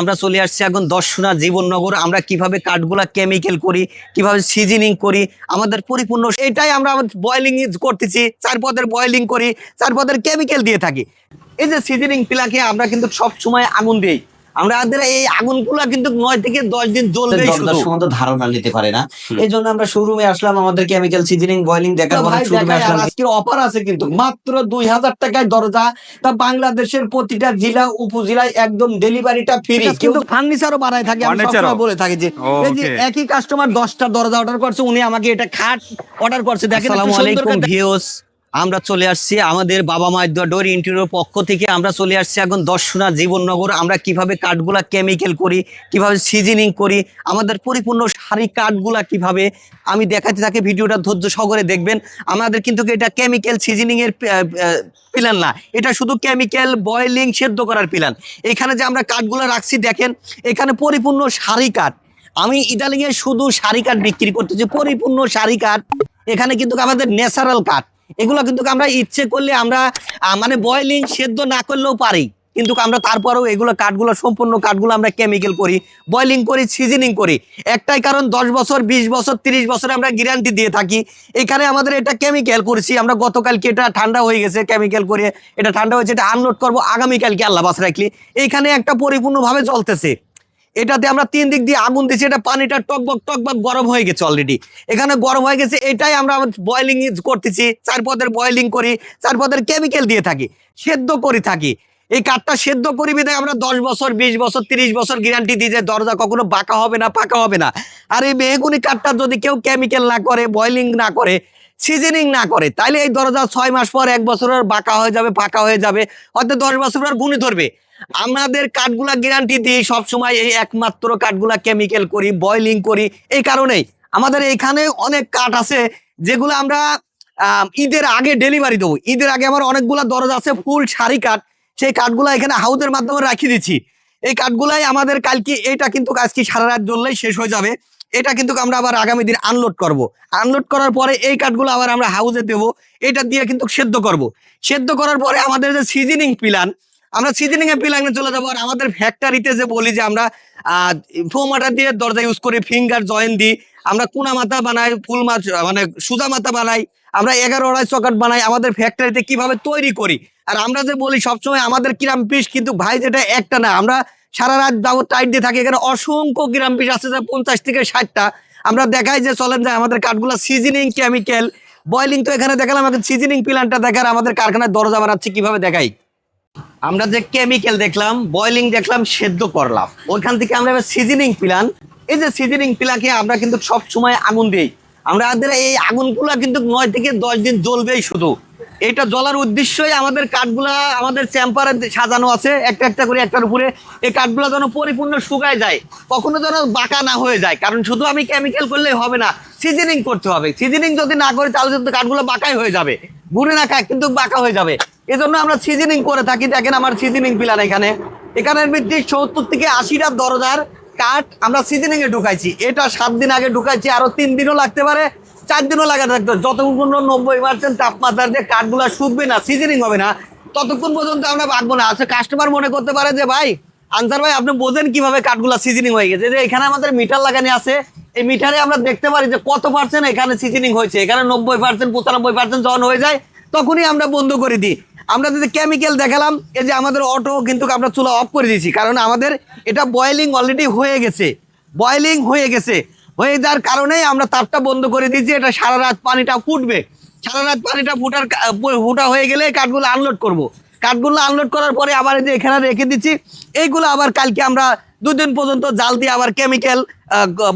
আমরা চলে আসছি এখন দর্শনা জীবননগর। আমরা কীভাবে কাঠগুলা কেমিক্যাল করি, কীভাবে সিজনিং করি, আমাদের পরিপূর্ণ এটাই আমরা বয়লিং করতেছি, চার পদের বয়লিং করি, চার পদের কেমিক্যাল দিয়ে থাকি। এই যে সিজনিং পিলাকে আমরা কিন্তু সব সময় আগুন দিই। আমাদের এই আগুনগুলা কিন্তু নয় থেকে দশ দিন জ্বলবে সম্বন্ধে ধারণা নিতে পারে না। এই জন্য আমরা শোরুমে আসলাম আমাদের কেমিক্যাল সিজনিং বয়লিং দেখার পরে শোরুমে আসলাম। আজকের অফার আছে কিন্তু মাত্র দুই হাজার টাকায় দরজা তা বাংলাদেশের প্রতিটা জেলা উপজেলায় একদম ডেলিভারিটা ফ্রি কিন্তু ফার্নিচারও বানায় থাকে আমি সবসময় বলে থাকি যে এই যে একই কাস্টমার দশটা দরজা অর্ডার করছে উনি আমাকে এটা খাট অর্ডার করছে। দেখেন আসসালামু আলাইকুম ভিউস আমরা চলে আসছি আমাদের বাবা মায়ের ডোর ইন্টেরিয়র পক্ষ থেকে। আমরা চলে আসছি এখন দর্শনা জীবননগর। আমরা কীভাবে কাঠগুলা কেমিক্যাল করি, কীভাবে সিজনিং করি, আমাদের পরিপূর্ণ সারি কাঠগুলা কীভাবে, আমি দেখাতে থাকি, ভিডিওটা ধৈর্য সহকারে দেখবেন। আমাদের কিন্তু এটা কেমিক্যাল সিজনিং এর প্ল্যান না। এটা শুধু কেমিক্যাল বয়েলিং সেদ্ধ করার প্ল্যান এখানে যে আমরা কাঠগুলা রাখছি, দেখেন, এখানে পরিপূর্ণ সারি কাঠ। আমি ইদালিং এ শুধু সারি কাঠ বিক্রি করতেছি, পরিপূর্ণ সারি কাঠ। এখানে কিন্তু আমাদের ন্যাচারাল কাঠ। এগুলো কিন্তু আমরা ইচ্ছে করলে আমরা মানে বয়েলিং সেদ্ধ না করলেও পারি। কিন্তু আমরা তারপরেও এগুলো কাঠগুলো, সম্পূর্ণ কাঠগুলো আমরা কেমিক্যাল করি বয়লিং করি সিজনিং করি। একটাই কারণ, দশ বছর, বিশ বছর, তিরিশ বছর আমরা গ্যারান্টি দিয়ে থাকি। এখানে আমাদের এটা কেমিক্যাল করেছি, আমরা গতকালকে এটা ঠান্ডা হয়ে গেছে কেমিক্যাল করে। এটা ঠান্ডা হয়েছে, এটা আনলোড করব, আগামীকালকে আল্লাহ বাস রাখলি। এইখানে একটা পরিপূর্ণভাবে চলতেছে এটাতে আমরা তিন দিক দিয়ে আগুন দিচ্ছি এটা পানিটা টকবক টকবক গরম হয়ে গেছে অলরেডি এখানে গরম হয়ে গেছে, এটাই আমরা বয়েলিং করতেছি চার পদের বয়েলিং করি চার পদের কেমিক্যাল দিয়ে থাকি, সেদ্ধ করে থাকি। এই কাঠটা সেদ্ধ করি বিধায় আমরা দশ বছর, বিশ বছর, তিরিশ বছর গ্যারান্টি দিই যে দরজা কখনো বাঁকা হবে না পাকা হবে না। আর এই মেহগুনি কাঠটা যদি কেউ কেমিক্যাল না করে বয়লিং না করে সিজনিং না করে, তাইলে এই দরজা ছয় মাস পর এক বছরের বাঁকা হয়ে যাবে পাকা হয়ে যাবে, হয়তো দশ বছর পর গুণি ধরবে। আমাদের কাঠগুলা গ্যারান্টি দিই, সবসময় এই একমাত্র কাঠগুলা কেমিক্যাল করি বয়লিং করি, এই কারণেই। আমাদের এখানে অনেক কাঠ আছে, যেগুলো আমরা ঈদের আগে ডেলিভারি দেবো। ঈদের আগে আমার অনেকগুলা দরজা আছে ফুল শাড়ি কাঠ। সেই কাঠগুলা এখানে হাউদের মাধ্যমে রাখি দিচ্ছি। এই কাঠগুলাই আমাদের কালকে এটা কিন্তু আজকে সারা রাত জ্বললেই শেষ হয়ে যাবে। এটা কিন্তু আমরা আবার আগামী দিন আনলোড করব। আনলোড করার পরে এই কাঠগুলো আবার আমরা হাউজে দেবো। এটা দিয়ে কিন্তু সেদ্ধ করব। সেদ্ধ করার পরে আমাদের যে সিজনিং প্ল্যান আমরা সিজনিং প্ল্যানে চলে যাব। আর আমাদের ফ্যাক্টরিতে যে বলি যে আমরা ফোমাটা দিয়ে দরজা ইউজ করি ফিঙ্গার জয়েন দিই। আমরা কুনা মাথা বানাই, ফুল মাছ মানে সুজা মাথা বানাই। আমরা এগারো আড়াই চকাট বানাই, আমাদের ফ্যাক্টরিতে কীভাবে তৈরি করি। আর আমরা যে বলি, সবসময় আমাদের কিরাম পিস কিন্তু ভাই যেটা একটা না, আমরা সারা রাত যাব টাইট দিয়ে থাকি। এখানে অসংখ্য গ্রাম পিস আছে, যে পঞ্চাশ থেকে ষাটটা। আমরা দেখাই যে, চলেন যে আমাদের কাঠগুলো সিজনিং কেমিক্যাল বয়লিং তো এখানে দেখালাম, এখন সিজনিং প্ল্যানটা দেখার আমাদের কারখানায় দরজা বানাচ্ছে, কীভাবে দেখাই? আমরা যে কেমিক্যাল দেখলাম বয়লিং দেখলাম, সেদ্ধ করলাম। ওইখান থেকে আমরা এবার সিজনিং প্ল্যান এই যে সিজনিং প্ল্যানকে আমরা কিন্তু সব সময় আগুন দিই। আমরা আমাদের এই আগুনগুলা কিন্তু নয় থেকে দশ দিন জ্বলবেই শুধু। এটা জ্বলার উদ্দেশ্যই আমাদের কাঠগুলা, আমাদের চেম্পারে সাজানো আছে। একটা একটা করে একটার উপরে এই কাঠগুলা যেন পরিপূর্ণ শুকায় যায়, কখনো যেন বাঁকা না হয়ে যায়। কারণ শুধু আমি কেমিক্যাল করলেই হবে না সিজনিং করতে হবে। সিজনিং যদি না করি, তাহলে কিন্তু কাঠগুলো বাঁকাই হয়ে যাবে। গুড়ে না খায়, কিন্তু বাঁকা হয়ে যাবে। এই জন্য আমরা সিজনিং করে থাকি। দেখেন আমার সিজনিং প্ল্যান এখানে। এখানের ভিত্তি সত্তর থেকে আশিটা দরজার কাঠ আমরা সিজনিং এ ঢুকাইছি। এটা সাত দিন আগে ঢুকাইছি, আরও তিন দিনও লাগতে পারে, চার দিনও লাগা থাকতে। পারে। যতক্ষণ নব্বই পার্সেন্ট তাপমাত্রার যে কাঠগুলো শুকবে না সিজনিং হবে না, ততক্ষণ পর্যন্ত আমরা বাঁকবো না। আচ্ছা কাস্টমার মনে করতে পারে যে, ভাই, আনসার ভাই, আপনি বোঝেন কীভাবে কাঠগুলো সিজনিং হয়ে গেছে? যে এখানে আমাদের মিটার লাগানি আছে। এই মিটারে আমরা দেখতে পারি যে কত পার্সেন্ট এখানে সিজনিং হয়েছে। এখানে নব্বই পার্সেন্ট পঁচানব্বই পার্সেন্ট যখন হয়ে যায় তখনই আমরা বন্ধ করে দিই আমরা যদি কেমিক্যাল দেখালাম, এই যে আমাদের অটো কিন্তু আমরা চুলা অফ করে দিয়েছি, কারণ আমাদের এটা বয়েলিং অলরেডি হয়ে গেছে বয়েলিং হয়ে গেছে হয়ে যাওয়ার কারণেই আমরা তারটা বন্ধ করে দিয়েছি, এটা সারা রাত পানিটা ফুটবে সারা রাত পানিটা ফুটার ফুটা হয়ে গেলে কাঠগুলো আনলোড করব। কাঠগুলো আনলোড করার পরে আবার যে এখানে রেখে দিচ্ছি, এইগুলো আবার কালকে আমরা দুদিন পর্যন্ত জাল দিয়ে আবার কেমিক্যাল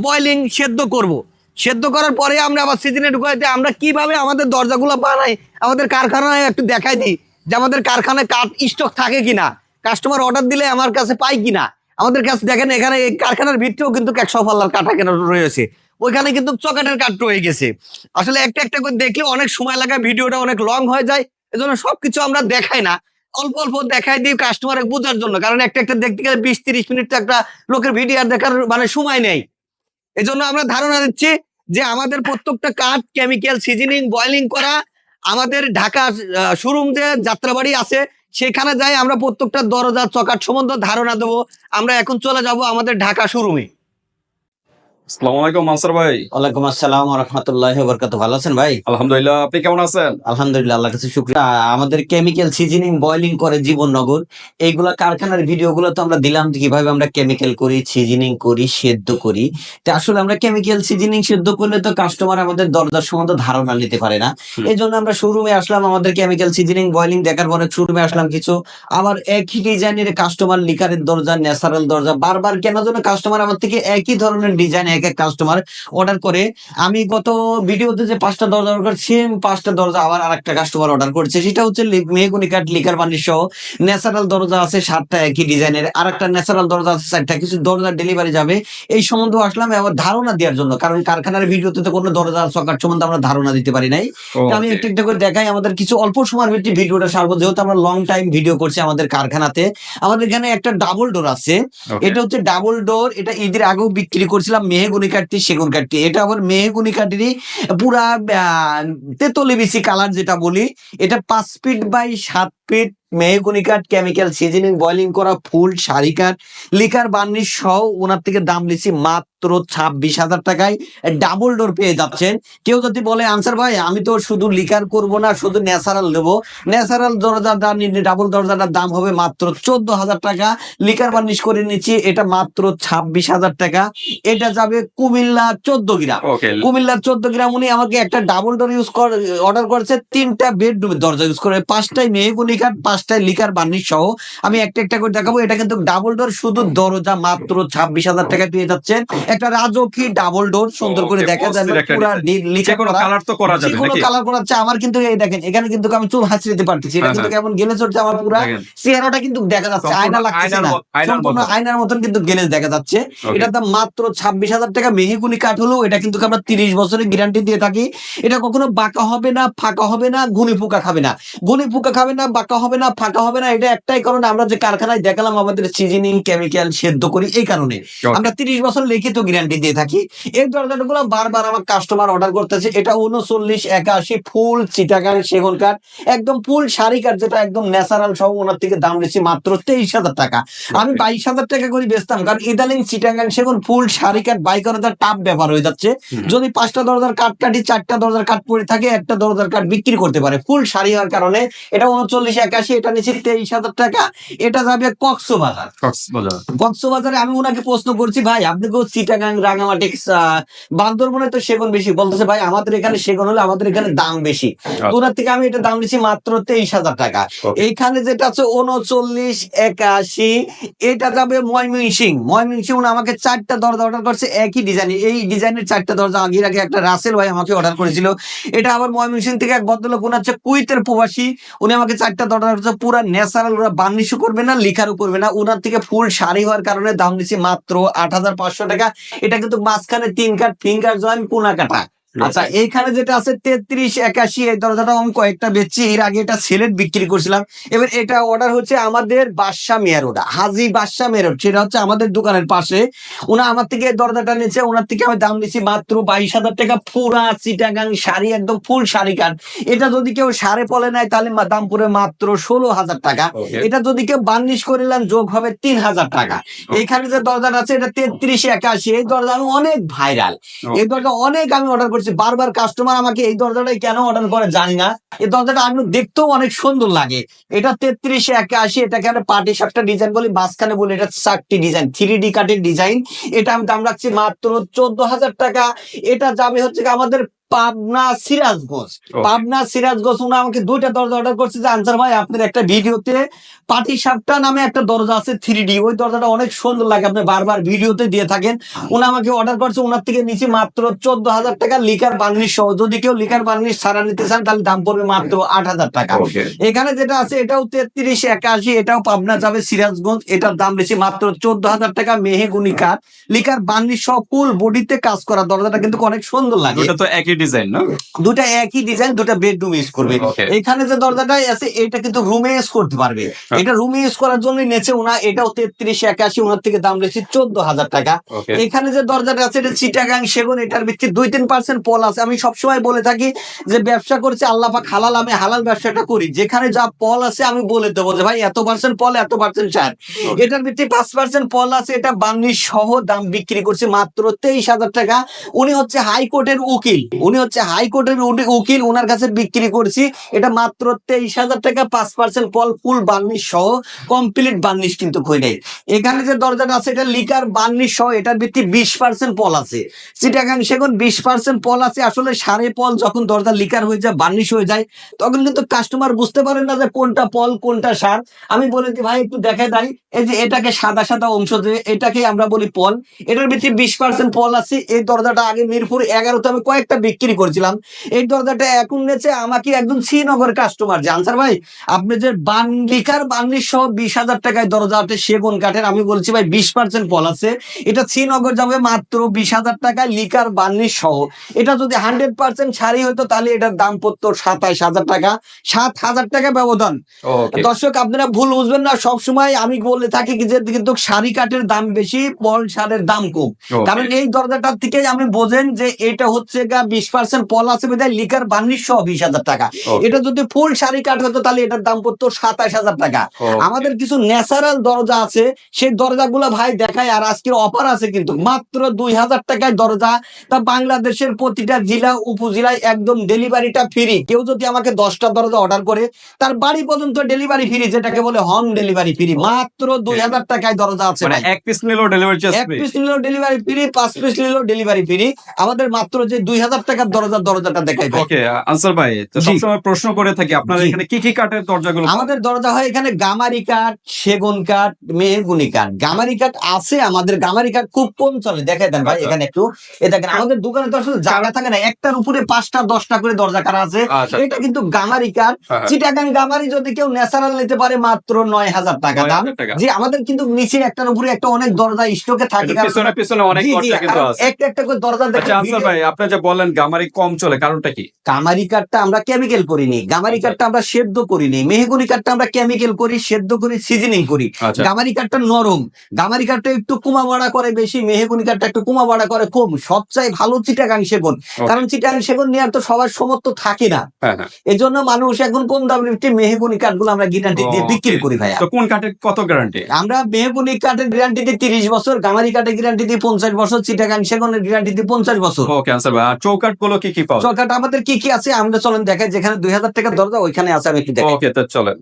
বয়েলিং সেদ্ধ করব। সেদ্ধ করার পরে আমরা আবার সিজনে ঢুকাইতে, আমরা কীভাবে আমাদের দরজাগুলো বানাই, আমাদের কারখানায় একটু দেখাই দিই যে আমাদের কারখানায় কাঠ স্টক থাকে কিনা কাস্টমার অর্ডার দিলে আমার কাছে পাই কিনা। আমাদের কাছে দেখেন এখানে কারখানার ভিতরেও কিন্তু একশো পাল্লার কাঠা কেন রয়েছে। ওইখানে কিন্তু চকাটের কাঠ রয়ে গেছে। আসলে একটা একটা করে দেখলে অনেক সময় লাগে, ভিডিওটা অনেক লং হয়ে যায়, এজন্য সবকিছু আমরা দেখাই না। অল্প অল্প দেখাই দিই কাস্টমারের বোঝার জন্য, কারণ একটা একটা দেখতে গেলে বিশ তিরিশ মিনিট একটা লোকের ভিডিও আর দেখার মানে সময় নেই। এজন্য আমরা ধারণা দিচ্ছি যে আমাদের প্রত্যেকটা কাঠ কেমিক্যাল সিজনিং বয়লিং করা আমাদের ঢাকা শোরুম যে যাত্রাবাড়ি আছে, সেখানে যাই আমরা প্রত্যেকটা দরজা চকাট সম্বন্ধে ধারণা দেবো। আমরা এখন চলে যাব আমাদের ঢাকা শোরুমে আসসালামু আলাইকুম মানসার ভাই। ওয়ালাইকুম আসসালাম রহমতুল্লাহ বরকাত ভালো আছেন ভাই? আলহামদুলিল্লাহ আপনি কেমন আছেন? আলহামদুলিল্লাহ আল্লাহ কাছে শুক্রিয়া। আমাদের কেমিক্যাল সিজনিং বয়লিং করে জীবননগর। এইগুলা কারখানার ভিডিওগুলো তো আমরা দিলাম কীভাবে আমরা কেমিক্যাল করি সিজনিং করি সেদ্ধ করি। তো আসলে আমরা কেমিক্যাল সিজনিং সেদ্ধ করলে তো কাস্টমার আমাদের দরদার সম্বন্ধে ধারণা নিতে পারে না। এই জন্য আমরা শোরুমে আসলাম আমাদের কেমিক্যাল সিজনিং বয়লিং দেখার পরে শোরুমে আসলাম কিছু। আবার একই ডিজাইনের কাস্টমার লিকারের দরজা ন্যাচারাল দরজা বারবার কেন যেন কাস্টমার আমার থেকে একই ধরনের ডিজাইন এক এক কাস্টমার অর্ডার করে। আমি গত ভিডিওতে যে পাঁচটা দরজা অর্ডার করি সেম পাঁচটা দরজা আবার আরেকটা কাস্টমার অর্ডার করছে। সেটা হচ্ছে মেহগুনি কাঠ লিকার বানিশ সহ ন্যাচারাল দরজা আছে সাতটা একই ডিজাইনের। আর একটা ন্যাচারাল দরজা আছে চারটা। কিছু দরজা ডেলিভারি যাবে। এই সম্বন্ধে আসলাম আবার ধারণা দেওয়ার জন্য। কারণ কারখানার ভিডিওতে তো কোনো দরজা চকার সম্বন্ধে আমরা ধারণা দিতে পারি নাই। আমি একটু একটু করে দেখাই আমাদের কিছু অল্প সময়ের ভিত্তি ভিডিওটা সারবো। যেহেতু আমরা লং টাইম ভিডিও করছি আমাদের কারখানাতে। আমাদের এখানে একটা ডাবল ডোর আছে। এটা হচ্ছে ডাবল ডোর এটা ঈদের আগেও বিক্রি করছিলাম মেহগুনি কাঠটি, সেগুন কাঠটি। এটা আবার মেহগুনি কাঠেরই পুরা তেতলি বেশি কালার যেটা বলি, এটা পাঁচ ফিট বাই সাত ফিট মেহগুনি কাঠ কেমিক্যাল সিজনিং বয়লিং করা ফুল শাড়ি কাঠ লিকার বার্নিশ সহ ওনার থেকে দাম নিচ্ছি মাত্র ছাব্বিশ হাজার টাকায়। ডাবল ডোর পেয়ে যাচ্ছেন। কেউ যদি বলে আনসার ভাই আমি তো শুধু লিকার করব না শুধু ন্যাচারাল নেব। ন্যাচারাল দরজাটা ডাবল দরজাটার দাম হবে মাত্র চোদ্দ হাজার টাকা। লিকার বার্নিশ করে নিচ্ছি এটা মাত্র ছাব্বিশ হাজার টাকা। এটা যাবে কুমিল্লা চোদ্দ গ্রাম। কুমিল্লার চোদ্দ গ্রাম উনি আমাকে একটা ডাবল ডোর ইউজ কর অর্ডার করেছে তিনটা বেডরুমের দরজা ইউজ করে পাঁচটাই মেহগুনি কাঠ পাঁচটায় লিকার বার্নিশ সহ আমি একটা একটা করে দেখাবো। এটা কিন্তু ডাবল ডোর শুধু দরজা মাত্র ছাব্বিশ হাজার টাকা পেয়ে যাচ্ছেন। একটা রাজকীয় ডাবল ডোর সুন্দর করে দেখা যায় পুরা করা। কালার তো করা যাবে করাচ্ছে আমার কিন্তু এই দেখেন এখানে কিন্তু আমি চুল হাঁচড়িতে পারতেছি এটা হ্যাঁ, কিন্তু কেমন গেলে চড়ছে আমার পুরা চেহারাটা কিন্তু দেখা যাচ্ছে আয়না আয়নার না। সম্পূর্ণ আয়নার মতন কিন্তু গেলেজ দেখা যাচ্ছে। এটা দাম মাত্র ছাব্বিশ হাজার টাকা মেহিগুনি কাঠ হলো এটা কিন্তু আমরা তিরিশ বছরের গ্যারান্টি দিয়ে থাকি। এটা কখনো বাঁকা হবে না ফাঁকা হবে না গুনি পোকা খাবে না। গুনি পোকা খাবে না বাঁকা হবে না ফাঁকা হবে না এটা একটাই কারণে। আমরা যে কারখানায় দেখালাম আমাদের সিজনিং কেমিক্যাল সেদ্ধ করি এই কারণে। আমরা তিরিশ বছর লিখিত গ্যারান্টি দিয়ে থাকি। এই দরজাগুলো বারবার আমার কাস্টমার অর্ডার করতেছে। এটা উনচল্লিশ একাশি ফুল চিটাগাং সেগুন কাঠ একদম ফুল শাড়ি কাঠ যেটা একদম ন্যাচারাল সহ ওনার থেকে দাম নিচ্ছি মাত্র তেইশ হাজার টাকা। আমি বাইশ হাজার টাকা করে বেচতাম কারণ ইদানিং চিটাগাং সেগুন ফুল শাড়ি কাঠ বাই করা তার টাপ ব্যাপার হয়ে যাচ্ছে। যদি পাঁচটা দরজার কাঠ কাটি চারটা দরজার কাঠ পড়ে থাকে একটা দরজার কাঠ বিক্রি করতে পারে। ফুল শাড়ি হওয়ার কারণে এটা উনচল্লিশ একাশি এটা নিচ্ছি তেইশ হাজার টাকা এটা যাবে কক্সবাজার। কক্সবাজার। কক্সবাজারে আমি ওনাকে প্রশ্ন করছি ভাই আপনি কেউ চিটাগাং রাঙামাটি বান্দরবনে তো সেগুন বেশি। বলতেছে ভাই আমাদের এখানে সেগুন হলে আমাদের এখানে দাম বেশি। ওনার থেকে আমি এটা দাম নিচ্ছি মাত্র তেইশ হাজার টাকা। এইখানে যেটা আছে উনচল্লিশ একাশি এটা যাবে ময়মনসিং ময়মনসিং উনি আমাকে চারটা দরজা অর্ডার করছে একই ডিজাইন এই ডিজাইনের চারটা দরজা আগে আগে একটা রাসেল ভাই আমাকে অর্ডার করেছিল। এটা আবার ময়মনসিং থেকে এক ভদ্রলোক উনি হচ্ছে কুইতের প্রবাসী। উনি আমাকে চারটা দরজা হচ্ছে পুরো ন্যাচারাল ওরা বার্নিশও করবে না লিখারও করবে না। ওনার থেকে ফুল শাড়ি হওয়ার কারণে দাম নিচ্ছে মাত্র আট হাজার পাঁচশো টাকা। এটা কিন্তু মাঝখানে তিন কাঠ ফিঙ্গার জয়েন্ট কোনা কাটা। আচ্ছা এইখানে যেটা আছে তেত্রিশ একাশি এই দরজাটা আমি কয়েকটা বেচছি। এর আগে এটা সিলেট বিক্রি করছিলাম। এবার এটা অর্ডার হচ্ছে আমাদের বাদশা মেয়ারোডা হাজি বাদশা মেয়ারোড সেটা হচ্ছে আমাদের দোকানের পাশে। ওনা আমার থেকে দরজাটা নিচ্ছে ওনার থেকে আমি দাম নিচ্ছি মাত্র বাইশ হাজার টাকা। পুরা চিটাগাং শাড়ি একদম ফুল শাড়ি কাট এটা যদি কেউ সাড়ে পলে নেয় তাহলে দাম পড়ে মাত্র ষোলো হাজার টাকা। এটা যদি কেউ বার্নিশ করিলাম যোগ হবে তিন হাজার টাকা। এইখানে যে দরজাটা আছে এটা তেত্রিশ একাশি এই দরজা আমি অনেক ভাইরাল। এই দরজা অনেক আমি অর্ডার করছি বারবার কাস্টমার আমাকে এই দরজাটাই কেন অর্ডার করে জানি না। এই দরজাটা আমি দেখতেও অনেক সুন্দর লাগে। এটা তেত্রিশে একাশি, এটাকে আমরা পার্টি সাতটা ডিজাইন বলি, মাঝখানে বলি, এটা চারটি ডিজাইন থ্রি ডি কাটের ডিজাইন এটা আমি দাম রাখছি মাত্র চোদ্দ হাজার টাকা। এটা যাবে হচ্ছে আমাদের পাবনা সিরাজগঞ্জ। পাবনা সিরাজগঞ্জ উনি আমাকে দুইটা দরজা অর্ডার করছে যে আনসার ভাই আপনার একটা ভিডিওতে পাটি সাপটা নামে একটা দরজা আছে থ্রি ডি ওই দরজাটা অনেক সুন্দর লাগে আপনি বারবার ভিডিওতে দিয়ে থাকেন। উনি আমাকে অর্ডার করছে ওনার থেকে নিচে মাত্র চোদ্দ হাজার টাকা লিকার বার্নিশ সহ। যদি কেউ লিকার বার্নিশ সারা নিতে চান তাহলে দাম পড়বে মাত্র আট হাজার টাকা। এখানে যেটা আছে এটাও তেত্রিশ একাশি এটাও পাবনা যাবে সিরাজগঞ্জ। এটার দাম বেশি মাত্র চোদ্দ হাজার টাকা মেহেগুনি কাঠ। লিকার বার্নিশ সহ ফুল বডিতে কাজ করা দরজাটা কিন্তু অনেক সুন্দর লাগে। তো একই ডিজাইন না? দুটা একই ডিজাইন দুটা বেডরুম ইউজ করবে। এখানে যে দরজাটা আছে এটা কিন্তু রুমে ইউজ করতে পারবে। এটা রুমে ইউজ করার জন্য নেছে ওনা এটাও তেত্রিশ একাশি ওনার থেকে দাম রয়েছে চোদ্দ হাজার টাকা। এখানে যে দরজাটা আছে এটা চিটাগাং সেগুন এটার ভিত্তি দুই তিন পার্সেন্ট পল আছে। আমি সবসময় বলে থাকি যে ব্যবসা করছি আল্লাহ পাক হালাল আমি হালাল ব্যবসাটা করি। যেখানে যা পল আছে আমি বলে দেবো যে ভাই এত পার্সেন্ট পল এত পার্সেন্ট সার এটার ভিত্তি পাঁচ পার্সেন্ট পল আছে এটা বার্নিশ সহ দাম বিক্রি করছে মাত্র তেইশ হাজার টাকা। উনি হচ্ছে হাইকোর্টের উকিল। উনি হচ্ছে হাইকোর্টের উকিল ওনার কাছে বিক্রি করছি। এটা মাত্র তেইশ হাজার টাকা, পাঁচ পার্সেন্ট পল ফুল বার্নিশ সহ কমপ্লিট বার্নিশ কিন্তু কই নেই। এখানে যে দরজাটা আছে, এটা লিকার বার্নিশ সহ, এটার ভিত্তি বিশ পার্সেন্ট পল আছে। চিটাগাং সেগুন বিশ পার্সেন্ট পল আছে, আসলে সাড়ে পল যখন দরজা লিকার হয়ে যায় বার্নিশ হয়ে যায়, তখন কিন্তু কাস্টমার বুঝতে পারেন না যে কোনটা পল, কোনটা সার। আমি বলে দিই, ভাই, একটু দেখে দেয় এই যে এটাকে সাদা সাদা অংশ যে এটাকে আমরা বলি পল। এটার ভিত্তি বিশ পার্সেন্ট পল আছে। এই দরজাটা আগে মিরপুর এগারোতে আমি কয়েকটা বিক্রি করছিলাম। এই দরজাটা এখন নেছে আমাকে একজন শ্রীনগর কাস্টমার যে আনসার ভাই আপনি যে বান লিকার সহ বিশ হাজার টাকায় দরজাটা সেগুন কাঠের আমি বলছি ভাই বিশ পার্সেন্ট পল আছে। এটা শ্রীনগর যাবে মাত্র বিশ হাজার টাকায় লিকার বান্নিশ সহ এটা যদি হান্ড্রেড পার্সেন্ট ছাড়ি হতো তাহলে এটার দাম পড়তো সাতাইশ হাজার টাকা। সাত হাজার টাকা ব্যবধান। দর্শক আপনারা ভুল বুঝবেন না সবসময় আমি বলে থাকি যে কিন্তু শাড়ি কাঠের দাম বেশি পল শাড়ের দাম কম। কারণ এই দরজাটার থেকে আমি বোঝেন যে এটা হচ্ছে গা বিশ পার্সেন্ট পল আছে বিধায় লিকার বান্নিশ সহ বিশ হাজার টাকা। এটা যদি ফুল শাড়ি কাঠ হতো তাহলে এটার দাম পড়তো সাতাশ হাজার টাকা। আমাদের কিছু ন্যাচারাল দরজা আছে সেই দরজাগুলো ভাই দেখায় আর আজকের অফার আছে কিন্তু মাত্র দুই হাজার টাকায় দরজা। তা বাংলাদেশের প্রতিটা জেলা উপজেলায় একদম ডেলিভারিটা ফ্রি। কেউ যদি আমাকে দশটা দরজা অর্ডার করে তার বাড়ি পর্যন্ত ডেলিভারি ফ্রি যেটাকে বলে হোম ডেলিভারি ফ্রি। মাত্র দুই হাজার টাকায় দরজা আছে মানে এক পিস নিলেও ডেলিভারি এক পিস নিলেও ডেলিভারি ফ্রি পাঁচ পিস নিলেও ডেলিভারি ফ্রি। আমাদের মাত্র যে দুই হাজার টাকার দরজার দরজাটা দেখাই ওকে আনসার ভাই তো সবসময় প্রশ্ন করে থাকি আপনাদের এখানে কি কি কাঠের দরজাগুলো? আমাদের দরজা হয় এখানে গামারি কাঠ সেগুন কাঠ মেহগুনি কাঠ। গামারি কাঠ আছে আমাদের গামারি কাঠ খুব কম চলে। দেখে দেন ভাই আচ্ছা। এখানে একটু। এ দেখেন আমাদের দোকানে তো আসলে জায়গা থাকে না একটার উপরে পাঁচটা দশটা করে দরজা কারা আছে। আচ্ছা এটা কিন্তু গামারি কাঠ। হ্যাঁ, হ্যাঁ। চিটাগাং গামারি যদি কেউ ন্যাচারাল নিতে পারে মাত্র নয় হাজার টাকা দাম। যে আমাদের কিন্তু নিচে একটার উপরে একটা অনেক দরজা স্টকে থাকে পিছনে পিছনে অনেক জি, জি, কিন্তু আছে। একটা একটা করে দরজা দেখে আচ্ছা ভাই আপনি যে বললেন গামারি কম চলে কারণটা কি? গামারি কাঠটা আমরা কেমিক্যাল করিনি। গামারি আচ্ছা। কাঠটা আমরা সেদ্ধ করিনি। মেহগুনি কাঠটা আমরা কেমিক্যাল করি সেদ্ধ করি সিজনিং করি। আচ্ছা। গামারি কাঠটা নরম। গামারি কাঠটা একটু কুমা বাড়া করে বেশি মেহগুনি কাঠটা একটু কুমা বাড়া করে কম। সবচাই ভালো চিটাগাং সেগুন কারণ চিটাগাং সেগুন নেওয়ার তো সবার সমর্থ থাকে না। হ্যাঁ হ্যাঁ। এই জন্য মানুষ এখন কম একটি মেহগুনি কাঠগুলো আমরা গ্যারান্টি দিয়ে বিক্রি করি ভাইয়া। তো কোন কাঠের কত গ্যারান্টি আমরা মেহগুনি কাঠের গ্যারান্টি দিয়ে তিরিশ বছর গামারি কাঠের গ্যারান্টি দিয়ে পঞ্চাশ বছর চিটাগাং সেগুনের গ্যারান্টি দিয়ে পঞ্চাশ বছর। ওকে আনসার ভাই। আর গুলো কি কি পাওয়া? আমাদের কি কি আছে? আমরা চলেন দেখাই। যেখানে দুই হাজার টাকার দরজা ওইখানে আছে আমি একটু দেখাই। ওকে তো চলেন।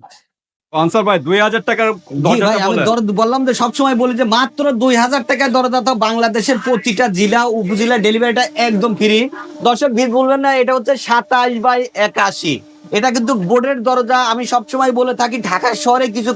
আনসার ভাই দুই হাজার টাকার জি দরজাটা ভাই আমি বলেন। দর বললাম যে সবসময় বলি যে মাত্র দুই হাজার টাকায় দরজা তো বাংলাদেশের প্রতিটা জেলা উপজেলা ডেলিভারিটা একদম ফ্রি দর্শক ভিড় বলবেন না এটা হচ্ছে সাতাশ বাই একাশি। এটা কিন্তু বোর্ডের দরজা আমি সবসময় বলে থাকি ঢাকা শহরে কিছু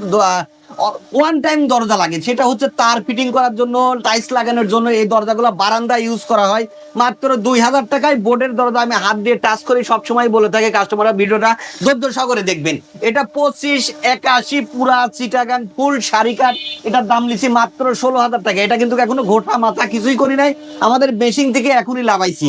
ওয়ান টাইম দরজা লাগে। সেটা হচ্ছে তার ফিটিং করার জন্য টাইলস লাগানোর জন্য এই দরজাগুলো বারান্দা ইউজ করা হয়। মাত্র দুই হাজার টাকায় বোর্ডের দরজা আমি হাত দিয়ে টাচ করে সবসময় বলে থাকি কাস্টমাররা ভিডিওটা ধৈর্য সাগরে দেখবেন। এটা পঁচিশ একাশি পুরা চিটাগান ফুল শাড়ি এটার দাম মাত্র ষোলো হাজার টাকা। এটা কিন্তু এখনও ঘোটা মাথা কিছুই করি নাই আমাদের মেশিন থেকে এখনই লাভাইছি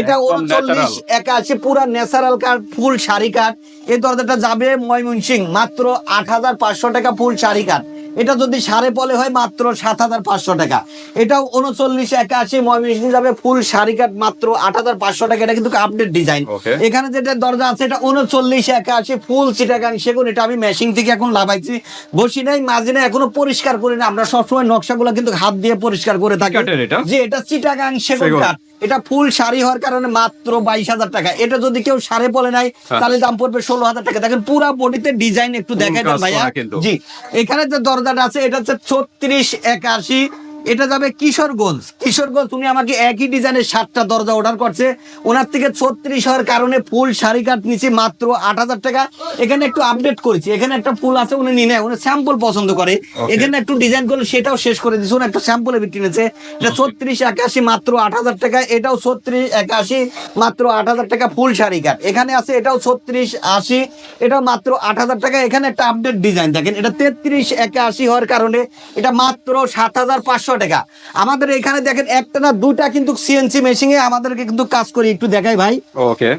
এটা উনচল্লিশ একাশি পুরা ন্যাচারাল কাঠ ফুল শাড়ি কাঠ। এই দরজাটা যাবে ময়মনসিং মাত্র আট হাজার পাঁচশো টাকা ফুল শাড়ি কাঠ এটা যদি সাড়ে পলে হয় মাত্র সাত হাজার পাঁচশো টাকা। এটাও উনচল্লিশ একাশি ময়মনসিং যাবে ফুল শাড়ি কাঠ মাত্র আট হাজার পাঁচশো টাকা। এটা কিন্তু আপডেট ডিজাইন এখানে যেটা দরজা আছে এটা উনচল্লিশ একাশি ফুল চিটাগাং সেগুন। এটা আমি মেশিন থেকে এখন লাভাইছি বসি নাই মাঝে নাই এখনও পরিষ্কার করি না আমরা সবসময় নকশাগুলো কিন্তু হাত দিয়ে পরিষ্কার করে থাকি। এটা? যে এটা চিটাগাং সেগুন সেগুন। কাঠ। এটা ফুল শাড়ি হওয়ার কারণে মাত্র বাইশ হাজার টাকা। এটা যদি কেউ সাড়ে বলে নাই হ্যাঁ। তাহলে দাম পড়বে ষোলো হাজার টাকা। দেখেন পুরা বডিতে ডিজাইন একটু দেখা যায় ভাইয়া। জি এখানে যে দরজাটা আছে এটা হচ্ছে ছত্রিশ একাশি। এটা যাবে কিশোরগঞ্জ। কিশোরগঞ্জ উনি আমাকে একই ডিজাইনের সাতটা দরজা অর্ডার করছে। ওনার থেকে ছত্রিশ হওয়ার কারণে ফুল শাড়ি কাঠ নিচে মাত্র আট হাজার টাকা। এখানে একটু আপডেট করেছি। এখানে একটা ফুল আছে উনি নিয়ে নেয় উনি স্যাম্পল পছন্দ করে। এখানে একটু ডিজাইন করলে সেটাও শেষ করে দিচ্ছে উনি একটা স্যাম্পলে বিক্রি নিয়েছে এটা ছত্রিশ একাশি মাত্র আট হাজার টাকা। এটাও ছত্রিশ একাশি মাত্র আট হাজার টাকা ফুল শাড়ি কাঠ এখানে আছে এটাও ছত্রিশ আশি এটাও মাত্র আট হাজার টাকা। এখানে একটা আপডেট ডিজাইন দেখেন। এটা তেত্রিশ একাশি হওয়ার কারণে এটা মাত্র সাত হাজার পাঁচশো টাকা। আমাদের এখানে দেখেন একটা না দুটা কিন্তু সিএনসি মেশিনে আমাদেরকে কিন্তু কাজ করি একটু দেখাই ভাই। ওকে।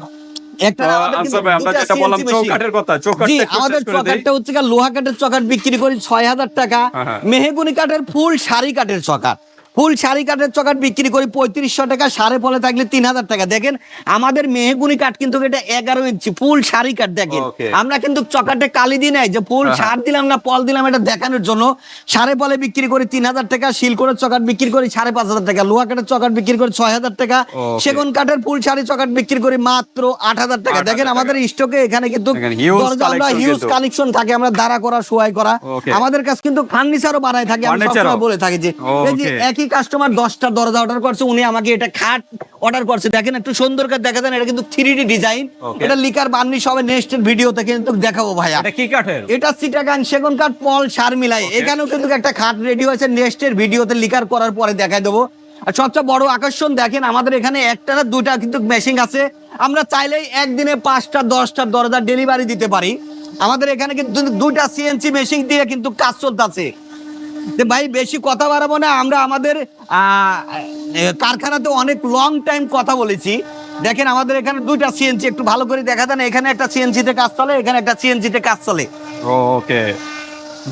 লোহা কাঠের চকাট বিক্রি করি ছয় হাজার টাকা হ্যাঁ, হ্যাঁ। মেহেগুনি কাঠের ফুল শাড়ি কাঠের চকাট ফুল শাড়ি কাঠের চকাট বিক্রি করি পঁয়ত্রিশশো টাকা সাড়ে ফলে থাকলে তিন হাজার টাকা। দেখেন আমাদের মেহেগুনি কাঠ কিন্তু এটা এগারো ইঞ্চি ফুল শাড়ি কাঠ দেখেন। আমরা কিন্তু চকাটে কালি দিই নাই যে ফুল সার দিলাম না পল দিলাম এটা দেখানোর জন্য। সাড়ে ফলে বিক্রি করি তিন হাজার টাকা শিল করে চকাট বিক্রি করি সাড়ে পাঁচ হাজার টাকা লোহা কাঠের চকাট বিক্রি করি ছয় হাজার টাকা সেগুন কাঠের ফুল শাড়ি চকাট বিক্রি করি মাত্র আট হাজার টাকা দেখেন। আমাদের স্টকে এখানে কিন্তু আমরা হিউজ কালেকশন থাকে আমরা দাঁড়া করা সোয়াই করা। আমাদের কাছে কিন্তু ফার্নিচারও বানায় থাকে আমি Furniture ও? সবসময় বলে থাকি যে Okay. একই কাস্টমার দশটা দরজা অর্ডার করছে উনি আমাকে এটা খাট অর্ডার করছে। দেখেন একটু সুন্দর করে দেখা যান এটা কিন্তু থ্রি ডি ডিজাইন এটা লিকার বান্নি সবে নেক্সট ভিডিওতে কিন্তু দেখাবো ভাইয়া। এটা কি কাঠের? এটা সিটাগান সেগুন কাঠ পল সার মিলাই এখানেও কিন্তু একটা খাট রেডি হয়েছে নেক্সটের ভিডিওতে লিকার করার পরে দেখাই দেবো। আর সবচেয়ে বড় আকর্ষণ দেখেন আমাদের এখানে একটা না দুইটা কিন্তু মেশিন আছে। আমরা চাইলেই একদিনে পাঁচটা দশটা দরজা ডেলিভারি দিতে পারি। আমাদের এখানে কিন্তু দুইটা সিএনসি মেশিন দিয়ে কিন্তু কাজ চলতেছে। যে ভাই বেশি কথা বাড়াবো না আমরা আমাদের কারখানাতে অনেক লং টাইম কথা বলেছি। দেখেন আমাদের এখানে দুইটা সিএনসি একটু ভালো করে দেখা দেন এখানে একটা সিএনসি তে কাজ চলে এখানে একটা সিএনসি তে কাজ চলে। ওকে।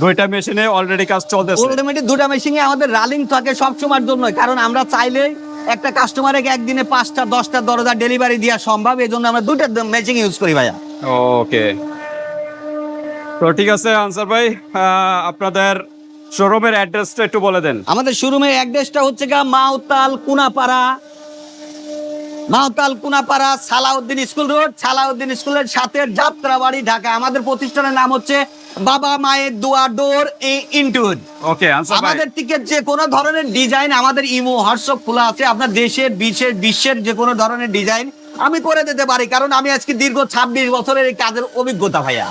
দুইটা মেশিনে অলরেডি কাজ চলতেছে। অটোমেটিক দুটা মেশিনে আমাদের রানিং থাকে সব সময়ের জন্য কারণ আমরা চাইলে একটা কাস্টমারকে একদিনে পাঁচটা দশটা দরজা ডেলিভারি দেওয়া সম্ভব এই জন্য আমরা দুইটা মেশিন ইউজ করি ভাইয়া। ওকে। তো ঠিক আছে আনসার ভাই আপনাদের শোরুমের অ্যাড্রেসটা একটু বলে দেন। আমাদের শোরুমের অ্যাড্রেসটা হচ্ছে গা মাওতাল কুনাপাড়া। মাওতাল কুনাপাড়া সালাউদ্দিন স্কুল রোড সালাউদ্দিন স্কুলের সাথে যাত্রাবাড়ি ঢাকা। আমাদের প্রতিষ্ঠানের নাম হচ্ছে বাবা মায়ের দোয়া ডোর ইন্টুড ওকে আমাদের থেকে যে কোনো ধরনের ডিজাইন আমাদের ইমো হোয়াটসঅ্যাপ খোলা আছে। আপনার দেশের বিশের বিশ্বের যে কোনো ধরনের ডিজাইন আমি করে দিতে পারি কারণ আমি আজকে দীর্ঘ ছাব্বিশ বছরের এই কাজের অভিজ্ঞতা ভাইয়া।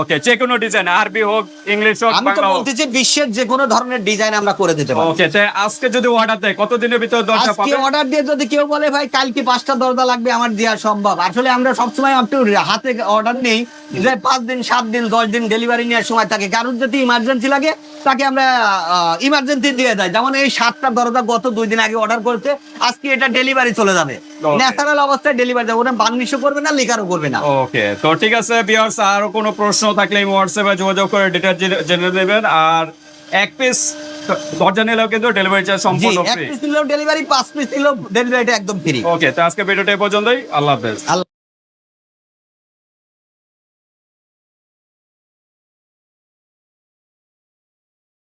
ওকে যে কোনো ডিজাইন আরবি হোক ইংলিশ হোক আমি তো বলতেছি বিশ্বের যে কোনো ধরনের ডিজাইন আমরা করে দিতে পারি। ওকে আজকে যদি অর্ডার দেয় কতদিনের ভিতর দরজা পাবে? আজকে অর্ডার দিয়ে যদি কেউ বলে ভাই কালকে পাঁচটা দরজা লাগবে আমার দেওয়া সম্ভব। আসলে আমরা সবসময় একটু হাতে অর্ডার নেই যে পাঁচ দিন সাত দিন দশ দিন ডেলিভারি নেওয়ার সময় থাকে। কারোর যদি ইমার্জেন্সি লাগে তাকে আমরা ইমার্জেন্সি দিয়ে দেয়। যেমন এই সাতটা দরজা গত দুই দিন আগে অর্ডার করতে আজকে এটা ডেলিভারি চলে যাবে। ন্যাচারাল অবস্থায় ডেলিভারি যাবে ওটা বাংলিশও করবে না লেখারও করবে না। ওকে তো ঠিক আছে বিয়ার্স আরও কোনো প্রশ্ন থাকলে হোয়াটসঅ্যাপে যোগাযোগ করে ডিটেল জেনে নেবেন। আর এক পিস দরজা নিলেও কিন্তু ডেলিভারি চার্জ সম্পূর্ণ সম্পূর্ণ এক পিস নিলেও ডেলিভারি পাঁচ পিস নিলেও ডেলিভারিটা একদম ফ্রি ওকে তো আজকে ভিডিওটা পর্যন্তই। আল্লাহ হাফেজ। আল্লাহ